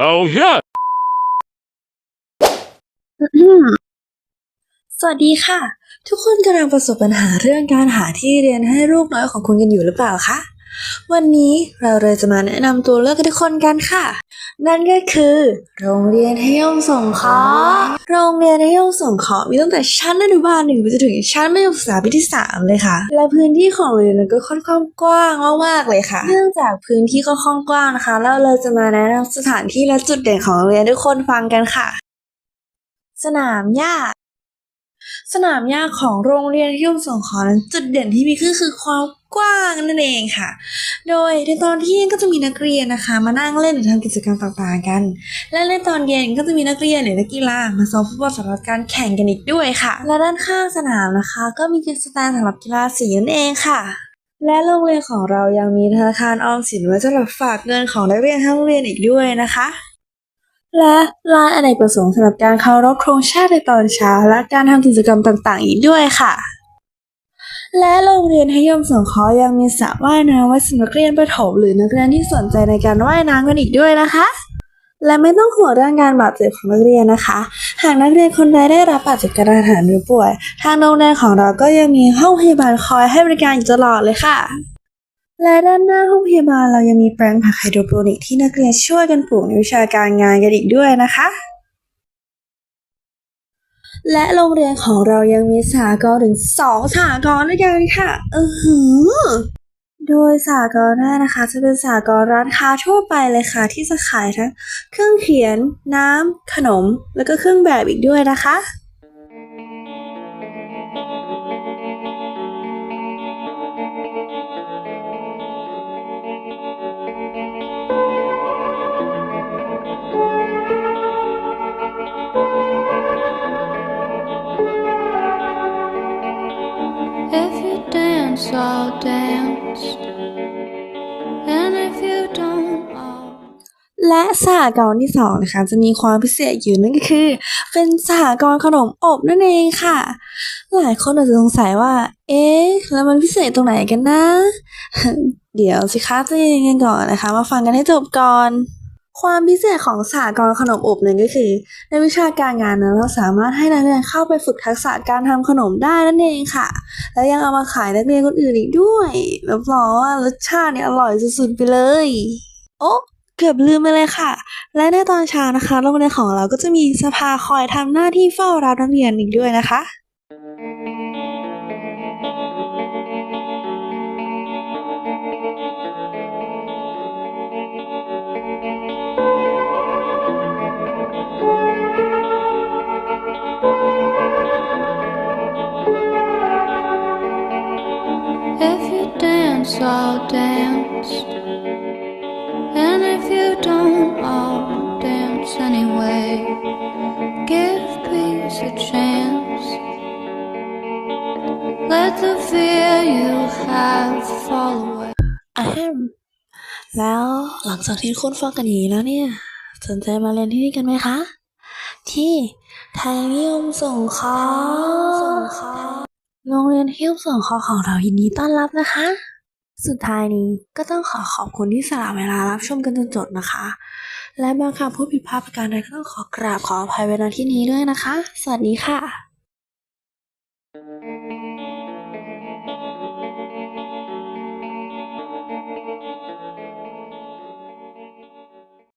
Oh yeah. สวัสดีค่ะ ทุกคนกำลังประสบปัญหาเรื่องการหาที่เรียนให้ลูกน้อยของคุณกันอยู่หรือเปล่าคะ วันนี้เราเลยจะมาแนะนำตัวเลือกให้ทุกคนกันค่ะ นั่นก็คือ โรงเรียนให้ยงสงเคราะห์โรงเรียนให้ยงสงเคราะห์มีตั้งแต่ชั้นอนุบาลหนึ่งไปจนถึงชั้นมัธยมศึกษาปีที่สามเลยค่ะ และพื้นที่ของโรงเรียนก็ค่อนข้างกว้างมากๆเลยค่ะ เนื่องจากพื้นที่ค่อนข้างกว้างนะคะเราเลยจะมาแนะนำสถานที่และจุดเด่นของโรงเรียนทุกคนฟังกันค่ะ สนามหญ้า สนามหญ้าของโรงเรียนที่ยมสงขลานั้นจุดเด่นที่มีคือคือความกว้างนั่นเองค่ะ โดยในตอนเที่ยงก็จะมีนักเรียนนะคะ มานั่งเล่นหรือทำกิจกรรมต่างๆกัน และในตอนเย็นก็จะมีนักเรียนหรือนักกีฬามาซ้อมฟุตบอลสำหรับการแข่งกันอีกด้วยค่ะ และด้านข้างสนามนะคะ ก็มีกิจกรรมสำหรับกีฬาสีนั่นเองค่ะและโรงเรียนของเรายังมีธนาคารออมสินไว้สำหรับฝากเงินของนักเรียนทั้งโรงเรียนอีกด้วยนะคะ และลานอเนกประสงค์สำหรับการเคารพธงชาติในตอนเช้า และการทำกิจกรรมต่างๆ อีกด้วยค่ะ และโรงเรียนให้ยมสงเคราะห์ยังมีสระว่ายน้ำไว้สำหรับนักเรียนประถมหรือนักเรียนที่สนใจในการว่ายน้ำกันอีกด้วยนะคะ และไม่ต้องห่วงเรื่องการบาดเจ็บของนักเรียนนะคะ หากนักเรียนคนใดได้รับบาดเจ็บกระทันหันหรือป่วย ทางโรงเรียนของเราก็ยังมีห้องพยาบาลคอยให้บริการอยู่ตลอดเลยค่ะ และด้านหน้าห้องพยาบาลเรายังมีแปลงผักไฮโดรโปนิกที่นักเรียนช่วยกันปลูกในวิชาการงานกันอีกด้วยนะคะ และโรงเรียนของเรายังมีสหกรณ์ถึงสองสหกรณ์ด้วยกันค่ะเออหือโดยสหกรณ์แรกนะคะ จะเป็นสหกรณ์ร้านค้าทั่วไปเลยค่ะ ที่จะขายทั้งเครื่องเขียนน้ำขนม แล้วก็เครื่องแบบอีกด้วยนะคะ If you dance, I'll dance. And if you don't, I'll. และสหกรณ์ที่สองนะคะจะมีความพิเศษอยู่นั่นก็คือ เป็นสหกรณ์ขนมอบนั่นเองค่ะ หลายคนอาจจะสงสัยว่า เอ๊ะแล้วมันพิเศษตรงไหนกันนะ เดี๋ยวสิคะจะย็นกันก่อนนะคะ มาฟังกันให้จบก่อน ความพิเศษของสหกรขนมอบนั้นก็คือ ในวิชาการงานนั้นเราสามารถให้นักเรียนเข้าไปฝึกทักษะการทำขนมได้นั่นเองค่ะ และยังเอามาขายนักเรียนคนอื่นอีกด้วยรับรองว่ารสชาติเนี่ยอร่อยสุดๆไปเลย โอ๊เกือบลืมไปเลยค่ะ และในตอนเช้านะคะ โรงเรียนของเราก็จะมีสภาคอยทำหน้าที่เฝ้ารับนักเรียนอีกด้วยนะคะ dance, I'll dance. And if you don't, I'll dance anyway. Give peace a chance. Let the fear you have fall away. อะแฮมแล้วหลังจากที่คุณฟังกันอย่างนี้แล้วเนี่ย สนใจมาเรียนที่นี่กันไหมคะ ที่ไทยนิยมส่งเคราะห์โรงเรียนที่ยมส่งคราะห์ของเรายินดีต้อนรับนะคะ สุดท้ายนี้ก็ต้องขอขอบคุณที่สละเวลารับชมกันจนจบนะคะ และบางคำพูดผิดพลาดประการใดก็ต้องขอกราบขออภัยเวลาที่นี้ด้วยนะคะ สวัสดีค่ะ